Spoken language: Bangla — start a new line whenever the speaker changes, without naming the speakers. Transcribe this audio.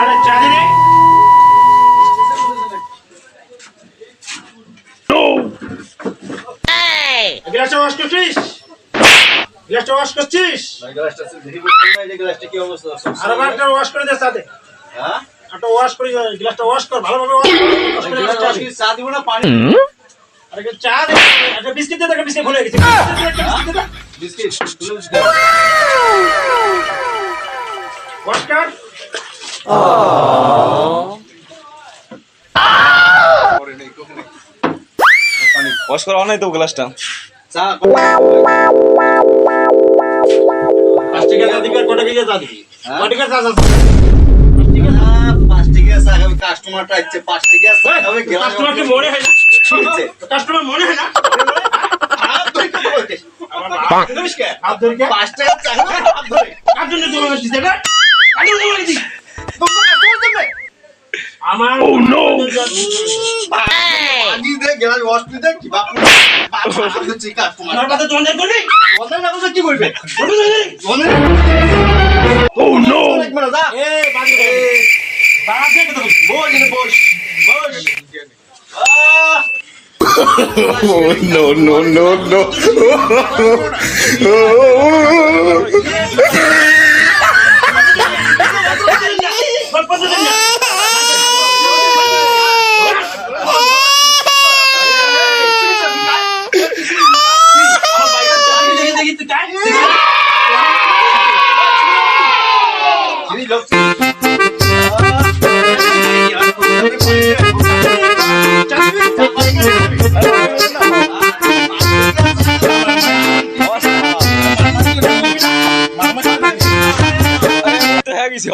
আরে চা গ্লাসটা ওয়াশ করছিস? গ্লাসটা ওয়াশ করছিস? আর একটা ওয়াশ করে দে সাথে একটা ওয়াশ করে গ্লাসটা ওয়াশ কর ভালোভাবে ওয়াশ কর। চা একটা বিস্কিট দে একটা বিস্কিট ভুলে গেছি। বিস্কিট দে। ওয়াশ কর
নাই তো। গ্লাসটা।
পাঁচ টাকা চা দিবি আর কটা কেজি চা দিবি কটা চা চা
কাস্টমারটা ইচ্ছে পাঁচ টাকা
কাস্টমারকে মনে হয় না কাস্টমার মনে হয় না। আমার কে?
পাঁচ no
no
no
no
ball,
হয়ে গেছে।